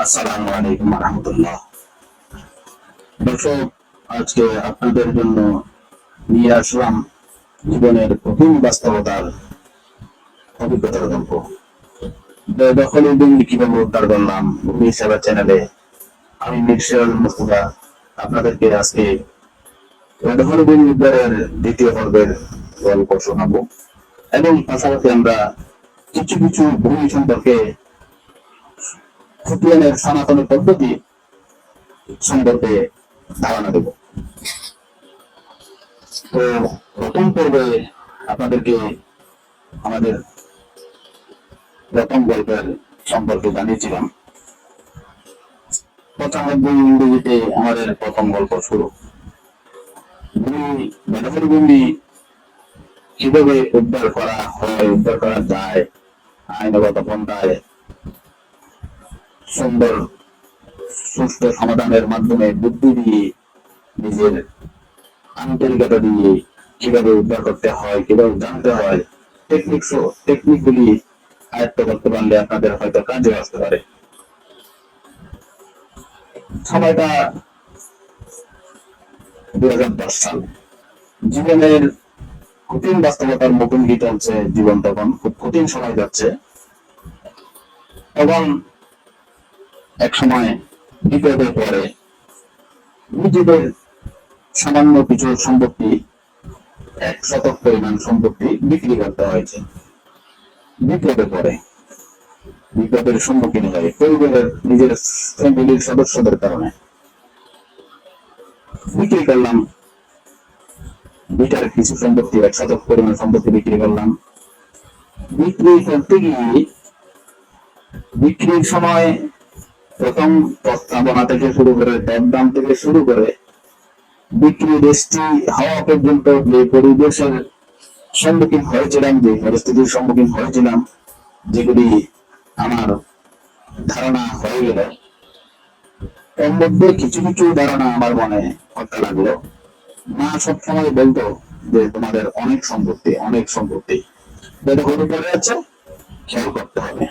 আসসালামু আলাইকুম রহমতুল্লাহ দর্শক, আজকে আপনাদের জন্য নিয়ে আসলাম জীবনের কঠিন বাস্তবতার অভিজ্ঞতার গল্প। দখল দিন কীভাবে উদ্ধার করলাম ভূমি সেবা চ্যানেলে। আমি মির্শাল মুস্তফা, আপনাদেরকে আজকে দখল দিন উদ্ধারের দ্বিতীয় পর্বের গল্প শোনাবো। এবং পাশাপাশি আমরা কিছু কিছু ভূমি সম্পর্কে খতিয়ানের সনাতনী পদ্ধতি সম্পর্কে ধারণা দেব। তো প্রথম পর্বে আপনাদেরকে আমাদের প্রথম গল্পের সম্পর্কে জানিয়েছিলাম। পঁচানব্বই ইংরেজিতে আমাদের প্রথম গল্প শুরু। বেদখল ভূমি কীভাবে উদ্ধার করা হয়, উদ্ধার করা যায়, আইনগত পন্থায় সুন্দর সুষ্ঠু সমাধানের মাধ্যমে বুদ্ধি দিয়ে নিজের আন্তরিকতা দিয়ে কীভাবে উদ্ধার করতে হয়, কীভাবে জানতে হয় টেকনিক টেকনিক গুলি আয়ত্ত করতে পারলে আপনাদের হয়তো কাজে আসতে পারে। সময়টা দুই হাজার দশ সাল। জীবনের কঠিন বাস্তবতার মুখোমুখি চলছে জীবন তখন, খুব কঠিন সময় যাচ্ছে। এবং এক সময় বিপদে পড়ে নিজেদের সামান্য কিছু সম্পত্তি, এক শতক পরিমাণ সম্পত্তি বিক্রি করতে হয়েছে। বিপদে পড়ে। বিপদের সম্মুখীন হয় পরিবারের নিজের ফ্যামিলির সদস্যদের কারণে। বিক্রি করলাম। বিটার কিছু সম্পত্তি, এক শতক পরিমাণ সম্পত্তি বিক্রি করলাম। বিক্রি করতে গিয়ে বিক্রির সময় প্রথম প্রস্তাবনা থেকে শুরু করে দরদাম থেকে শুরু করে বিক্রি দেশটি হওয়া পর্যন্ত যে পরিবেশের সম্মুখীন হয়েছিলাম, যে পরিস্থিতির সম্মুখীন হয়েছিলাম, যেগুলি আমার ধারণা হয়ে গেল। এর মধ্যে কিছু কিছু ধারণা আমার মনে করতে লাগল। মা সবসময় বলতো যে, তোমাদের অনেক সম্পত্তি অনেক সম্পত্তি। যেটা হতে পড়ে আছে, খেয়াল করতে হবে।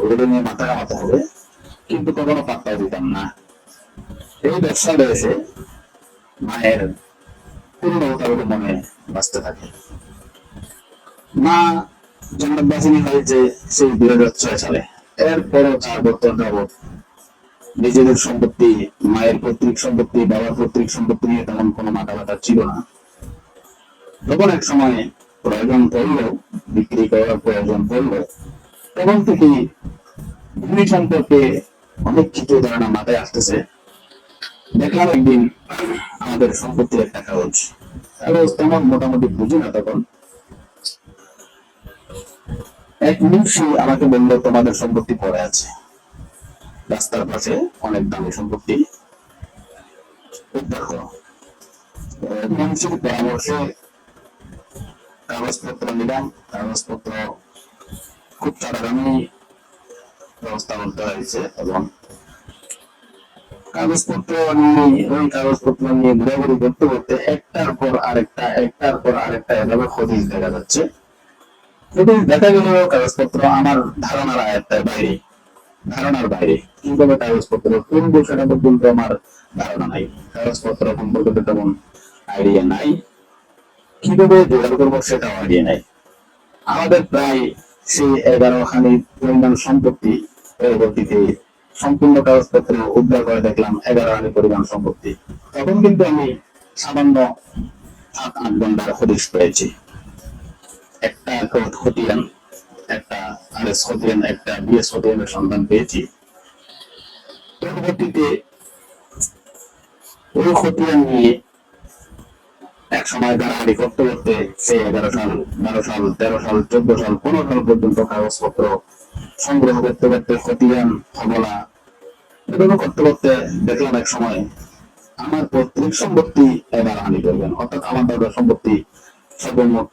ওগুলো নিয়ে মাথা কামাতে হবে। কিন্তু কখনো পাত্তা দিতাম না। এই ব্যবসাটা এসে মায়ের পূর্ণ মোতাবেক মনে বাঁচতে থাকে। মা জন্মবাসিনী হয়েছে সেই দুই হাজার ছয় সালে এরপরও চার বছর যাবৎ নিজেদের সম্পত্তি, মায়ের পৈতৃক সম্পত্তি, বাবার পৈতৃক সম্পত্তি নিয়ে তেমন কোনো মাথা ব্যথা ছিল না। তখন এক সময় প্রয়োজন পড়ল বিক্রি করার প্রয়োজন পড়ল তখন থেকে ভূমি সম্পর্কে অনেক কিছু ধারণা মাথায় আসতেছে। দেখলাম একদিন আমাদের সম্পত্তির একটা কাগজ। কাগজ তেমন মোটামুটি বুঝি না তখন। এক মুন্সি আমাকে বলল, তোমাদের সম্পত্তি পড়ে আছে। রাস্তার পাশে অনেক দামি সম্পত্তি। উদ্ধার করো মুন্সির পরামর্শে কাগজপত্র নিলাম। কাগজপত্র খুব তাড়াতাড়ি ব্যবস্থা করতে হয়েছে এবং কাগজপত্র নিয়ে, ওই কাগজপত্র নিয়ে ঘোরাঘুরি করতে করতে একটার পর আরেকটা, একটার পর আরেকটা এভাবে খতিজ দেখা যাচ্ছে। খতিজ দেখা গেল কাগজপত্র আমার ধারণার আয়ত্তের বাইরে, ধারণার বাইরে কীভাবে কাগজপত্র কোন বিষয়টা পর্যন্ত আমার ধারণা নাই, কাগজপত্র সম্পর্কে তেমন আইডিয়া নাই। কীভাবে যোগাযোগ করব সেটাও আইডিয়া নাই। আমাদের প্রায় সেই এগারো খানি পরিমাণ সম্পত্তি পরবর্তীতে সম্পূর্ণ কাগজপত্র উদ্ধার করে দেখলাম এগারো হানি পরিমাণ সম্পত্তি। তখন কিন্তু আমি সামান্য সাত আট ঘণ্টার হদিশ পেয়েছি। একটা খতিয়ান একটা আর এস খতিয়ান একটা বিএস খতিয়ানের সন্ধান পেয়েছি। পরবর্তীতে ওই খতিয়ান নিয়ে এক সময় গাড়াগাড়ি করতে করতে সেই এগারো সাল, বারো সাল, তেরো সাল, চোদ্দ সাল, পনেরো সাল পর্যন্ত কাগজপত্র সংগ্রহ করতে করতে খতিয়ান ফবলা এগুলো করতে করতে দেখলাম এক সময়, আমার পৈতৃক সম্পত্তি এবার হানি করবেন। অর্থাৎ আমার দাদার সম্পত্তি সর্বমোট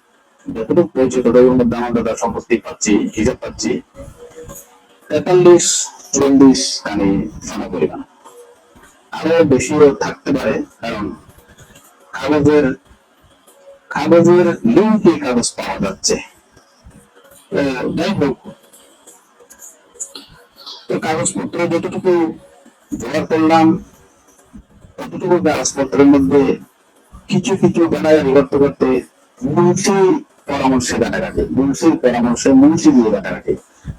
যতটুকু পরিচিত ওর মধ্যে আমার দাদার সম্পত্তি পাচ্ছি, হিসাব পাচ্ছি। তেতাল্লিশ চল্লিশ কানি সোনা পরিমাণ আরও বেশিও থাকতে পারে, কারণ কাগজের কাগজের লিঙ্কে কাগজ পাওয়া যাচ্ছে। যাই হোক তো কাগজপত্র, যতটুকু জোগাড় করলাম ততটুকু কাগজপত্রের মধ্যে কিছু কিছু গালাগালি করতে করতে মুন্সি পরামর্শে ঘাটাঘাটি মুন্সির পরামর্শে মুন্সি দিয়ে ঘাটাঘাটি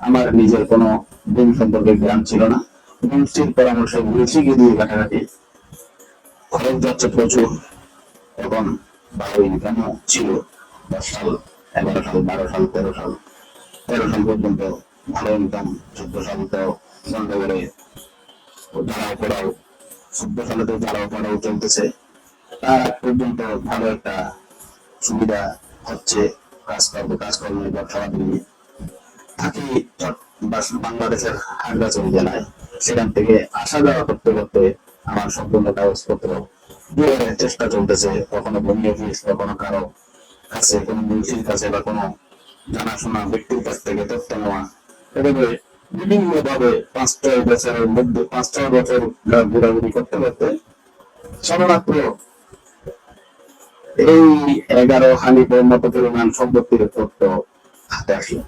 আমার নিজের কোনো দিন সম্পর্কে জ্ঞান ছিল না। মুন্সির পরামর্শে মুন্সিকে দিয়ে ঘাটাঘাটি খরচ যাচ্ছে প্রচুর। তখন ভালো ইনকামও ছিল। দশ সাল, এগারো সাল, বারো সাল, তেরো সাল। তেরো সাল পর্যন্ত ভালো ইনকাম চোদ্দ সাল তো করাও চলতেছে। তার পর্যন্ত ভালো একটা সুবিধা হচ্ছে কাজ করব কাজ কর্মের নিয়ে। থাকি বাংলাদেশের হাটগাছড়ি জেলায়, সেখান থেকে আসা যাওয়া করতে করতে আমার সম্পূর্ণ কাগজপত্র দিয়ে চেষ্টা চলতেছে, কখনো ভূমি অফিস কখনো কারও কাছে, কোনো মুন্সির কাছে বা কোনো জানাশোনা, ব্যক্তির কাছ থেকে তথ্য নেওয়া। এভাবে বিভিন্ন ভাবে পাঁচ ছয় বছরের মধ্যে পাঁচ ছয় বছর ঘোরাঘুরি করতে করতে সবেমাত্র এই এগারো হানি মতো পরিমাণ সম্পত্তির তথ্য হাতে আসলো।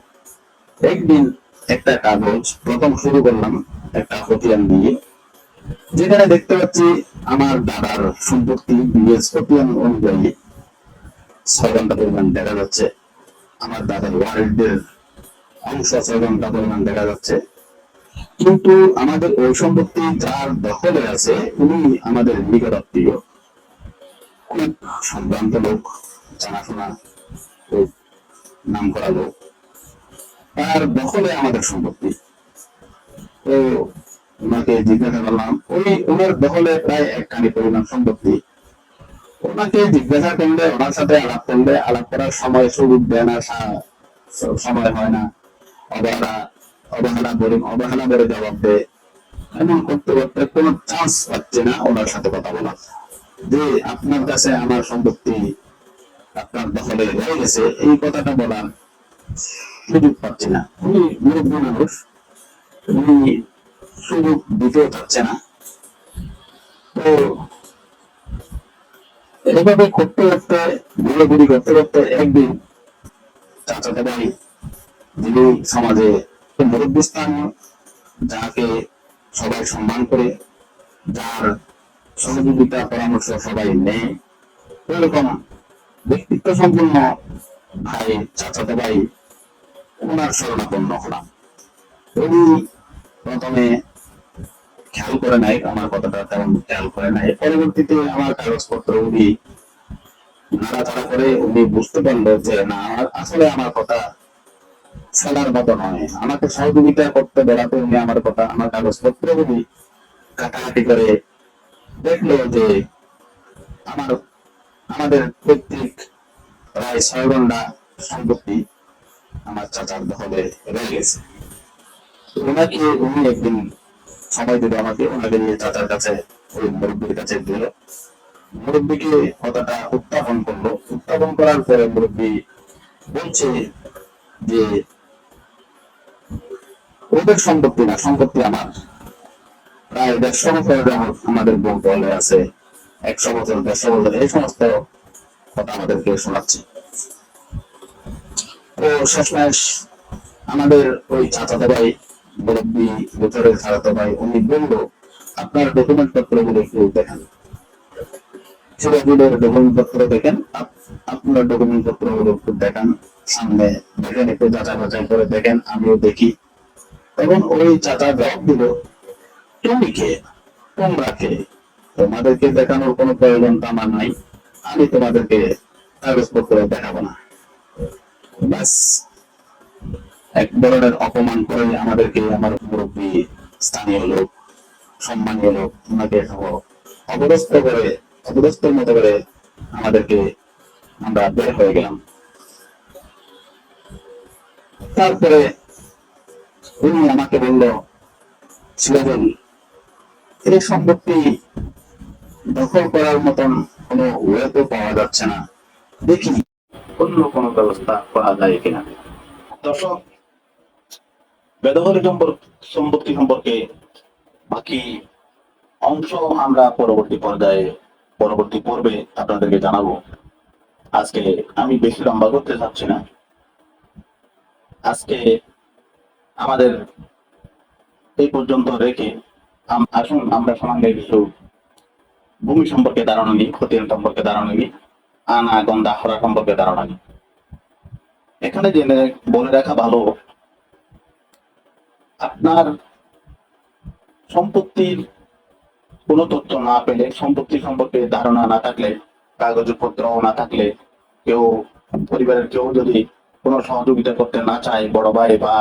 একদিন একটা কাগজ, প্রথম শুরু করলাম একটা খতিয়ান দিয়ে যেখানে দেখতে পাচ্ছি আমার দাদার সম্পত্তি বিএস খতিয়ান অনুযায়ী ছয় ঘণ্টা পরিমাণ দেখা যাচ্ছে। আমার দাদার ওয়ার্ল্ডের ঘণ্টা পরিমাণ দেখা যাচ্ছে। কিন্তু আমাদের ওই সম্পত্তি যার দখলে আছে, উনি আমাদের নিকট আত্মীয় খুব সম্ভ্রান্ত লোক, জানাশোনা নাম করা লোক। তার দখলে আমাদের সম্পত্তি। তো ওনাকে জিজ্ঞাসা করলাম উনি ওনার দখলে প্রায় এক কানি পরিমাণ সম্পত্তি? ওনাকে জিজ্ঞাসা করলে, ওনার সাথে আলাপ করলে, আলাপ করার সময় সুযোগ দেয় না সময় হয় না। অবহেলা অবহেলা করে অবহেলা করে জবাব দেয়। এমন করতে করতে কোনো চান্স পাচ্ছে না ওনার সাথে কথা বলার যে আপনার কাছে আমার সম্পত্তি আপনার দখলে রয়ে গেছে, এই কথাটা বলার সুযোগ পাচ্ছি না। উনি মুরব্বী মানুষ, উনি সুযোগ দিতেও চাচ্ছে না। তো এভাবে করতে করতে, ঘুরাঘুরি করতে করতে একদিন চাচাতে ভাই যিনি সমাজে মুরব্বী স্থানীয় যাকে সবাই সম্মান করে, যার সহযোগিতা, পরামর্শ সবাই নেয়, এরকম ব্যক্তিত্ব সম্পন্ন ভাই, চাচাতো ভাই, ওনার শরণাপন্ন হলাম। উনি প্রথমে খেয়াল করে নাই, আমার কথাটা তেমন খেয়াল করে নাই। পরবর্তীতে আমার কাগজপত্র উনি নাড়াচাড়া করে উনি বুঝতে পারল যে, না, আসলে আমার কথা ফেলার মতো নয়। আমাকে সহযোগিতা করতে, বেড়াতে উনি আমার কথা, আমার কাগজপত্র উনি কাটাকাটি করে দেখল যে আমার, আমাদের প্রত্যেক প্রায় ছয় ঘণ্টা সম্পত্তি আমার চাচার দখলে রয়ে গেছে। ওনাকে উনি একদিন সময় দিল আমাকে, ওনাকে নিয়ে চাচার কাছে, ওই মুরব্বীর কাছে দিল মুরব্বীকে কথাটা উত্থাপন করল। উত্থাপন করার পরে মুরব্বী বলছে যে ওদের সম্পত্তি না, সম্পত্তি আমার। প্রায় দেড়শো বছর আমাদের বউ দলে আছে, একশো বছর, দেড়শো বছর, এই সমস্ত কথা আমাদেরকে শোনাচ্ছে। তো শেষমেশ আমাদের ওই চাচাতো ভাই মুরব্বী বছরের চাচাতো ভাই, উনি বলল, আপনার ডকুমেন্ট পত্রগুলো একটু দেখান। সিরাজুলের ডকুমেন্ট পত্র দেখেন, আপ- আপনার ডকুমেন্ট পত্রগুলো একটু দেখান, সামনে দেখেন, একটু যাচাই বাছাই করে দেখেন, আমিও দেখি। তখন ওই চাচা জবাব দিল, তুমি কে? তোমরা কে? তোমাদেরকে দেখানোর কোনো প্রয়োজন আমার নাই। আমি তোমাদেরকে কাগজপত্র দেখাবো না। ব্যাস। এক ধরনের অপমান করে আমাদেরকে আমার মুরব্বী স্থানীয় লোক, সম্মানীয় লোক, ওনাকে অপদস্থ করে, অপদস্থের মতো করে আমাদেরকে আমরা বের হয়ে গেলাম। তারপরে উনি আমাকে বলল সিরাজুল এই সম্পত্তি দখল করার মতন কোনো ওয়ে তো পাওয়া যাচ্ছে না। দেখি অন্য কোনো ব্যবস্থা করা যায় কিনা। দর্শক, বেদখলি সম্পত্তি সম্পর্কে বাকি অংশ আমরা পরবর্তী পর্যায়ে, পরবর্তী পর্বে আপনাদেরকে জানাব। আজকে আমি বেশি লম্বা করতে চাচ্ছি না। আজকে আমাদের এই পর্যন্ত রেখে আসুন, আমরা সমাঙ্গে কিছু ভূমি সম্পর্কে ধারণা নিই খতিয়ান সম্পর্কে ধারণা নিই, আনা গন্ধা হরা সম্পর্কে ধারণা নিই। এখানে জেনে বলে রাখা ভালো, আপনার সম্পত্তির কোনো তথ্য না পেলে, সম্পত্তি সম্পর্কে ধারণা না থাকলে, কাগজপত্র না থাকলে, কেউ, পরিবারের কেউ যদি কোনো সহযোগিতা করতে না চায়, বড় ভাই বা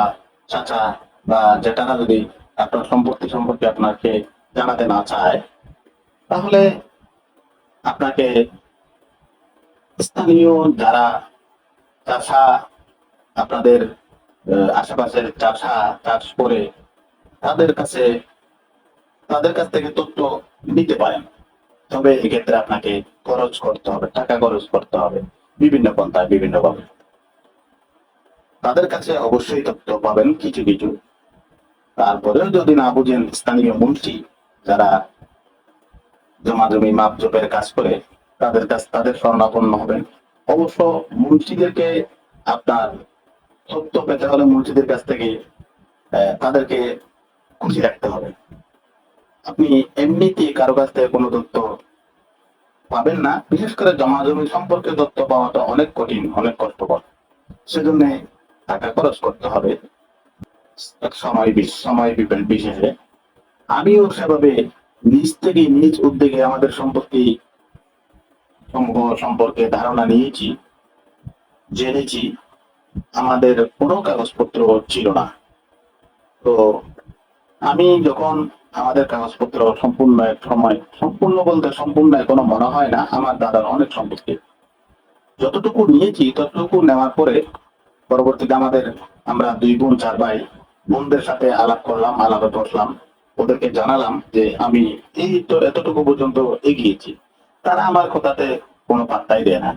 চাচা বা জেঠারা যদি আপনার সম্পত্তি সম্পর্কে আপনাকে জানাতে না চায়, তাহলে আপনাকে স্থানীয় যারা চাষা, আপনাদের আশেপাশের চাষা, চাষ করে তাদের কাছে, তাদের কাছ থেকে তথ্য নিতে পারেন। তবে এক্ষেত্রে আপনাকে খরচ করতে হবে, টাকা খরচ করতে হবে। বিভিন্ন পন্থায় বিভিন্ন ভাবে। তাদের কাছে অবশ্যই তথ্য পাবেন কিছু কিছু। তারপরেও যদি না বুঝেন, স্থানীয় মন্ত্রী যারা জমা জমি মাপ জোপের কাজ করে, তাদের কাছ তাদের শরণাপন্ন হবেন। অবশ্য মন্ত্রীদেরকে আপনার তথ্য পেতে হলে মন্ত্রীদের কাছ থেকে তাদেরকে খুশি রাখতে হবে। আপনি এমনিতে কারও কাছ থেকে কোনো তথ্য পাবেন না। বিশেষ করে জমা জমি সম্পর্কে তথ্য পাওয়াটা অনেক কঠিন, অনেক কষ্টকর। সেজন্য টাকা খরচ করতে হবে। সময় সময় বিশেষে। আমিও সেভাবে নিজ থেকে নিজ উদ্যোগে আমাদের সম্পত্তি সম্পর্কে ধারণা নিয়েছি, জেনেছি। আমাদের কোনো কাগজপত্র ছিল না। তো আমি যখন আমাদের কাগজপত্র সম্পূর্ণ এক সময় সম্পূর্ণ বলতে সম্পূর্ণ এখনও মনে হয় না, আমার দাদার অনেক সম্পত্তি। যতটুকু নিয়েছি ততটুকু নেওয়ার পরে পরবর্তীতে আমাদের আমরা দুই বোন, চার ভাই, বোনদের সাথে আলাপ করলাম, আলাপে বসলাম। ওদেরকে জানালাম যে আমি এই তো এতটুকু পর্যন্ত এগিয়েছি। তারা আমার কথাতে কোনো পাত্তাই দেয় না।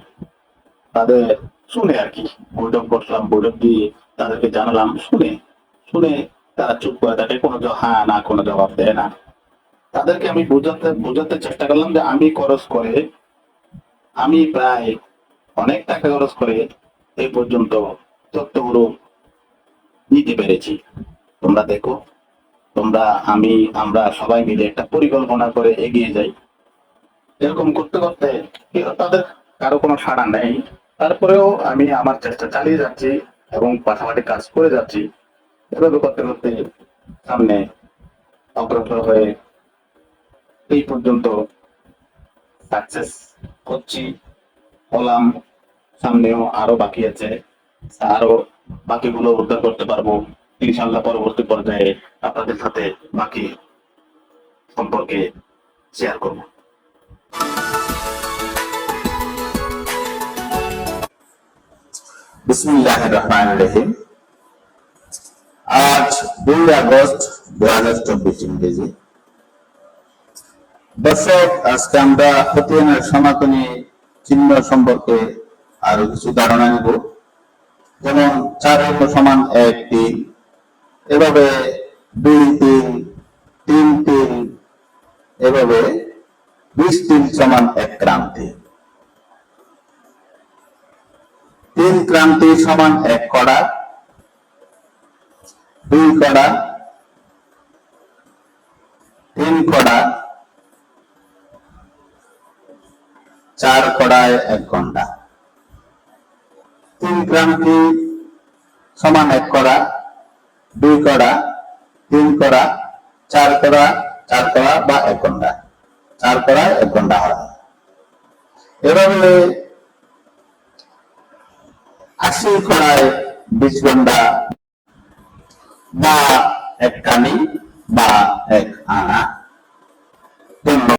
তাদের শুনে আর কি। বৈঠক বসলাম, বৈঠক দিয়ে তাদেরকে জানালাম, শুনে শুনে তারা চুপ করে থাকে, কোনো হ্যাঁ না, কোনো জবাব দেয় না। তাদেরকে আমি বোঝাতে বোঝাতে চেষ্টা করলাম যে আমি খরচ করে, আমি প্রায় অনেক টাকা খরচ করে এই পর্যন্ত তথ্যগুলো নিতে পেরেছি। তোমরা দেখো, তোমরা, আমি, আমরা সবাই মিলে একটা পরিকল্পনা করে এগিয়ে যাই। এরকম করতে করতে তাদের কারও কোনো সাড়া নেই তারপরেও আমি আমার চেষ্টা চালিয়ে যাচ্ছি এবং পাশাপাশি কাজ করে যাচ্ছি। এভাবে করতে করতে সামনে অগ্রসর হয়ে এই পর্যন্ত সাকসেস হচ্ছি হলাম সামনেও আরও বাকি আছে। আরও বাকিগুলো উদ্ধার করতে পারব। ইনশাল্লাহ পরবর্তী পর্যায়ে আপনাদের সাথে বাকি সম্পর্কে শেয়ার করব। রহমান রহিম। আজ দুই আগস্ট দু হাজার চব্বিশ ইংরেজি। দর্শক, আজকে আমরা খতিয়ানের সনাতনী চিহ্ন সম্পর্কে আরও কিছু ধারণা নিব। যেমন চার অঙ্ক সমান এক তিন, এভাবে দুই তিন তিন তিন, এভাবে বিশ তিন সমান এক ক্রান্তি। তিন ক্রান্তি সমান এক কড়া, দুই কড়া, তিন কড়া, চার কড়ায় এক ঘণ্টা। তিন ক্রান্তি সমান এক কড়া দুই কড়া তিন কড়া চার কড়া চার কড়া বা এক ঘণ্টা। চার কড়ায় এক ঘণ্টা হয়। এভাবে আশি কড়ায় বিশ ঘণ্টা বা এক কানি বা এক আনা।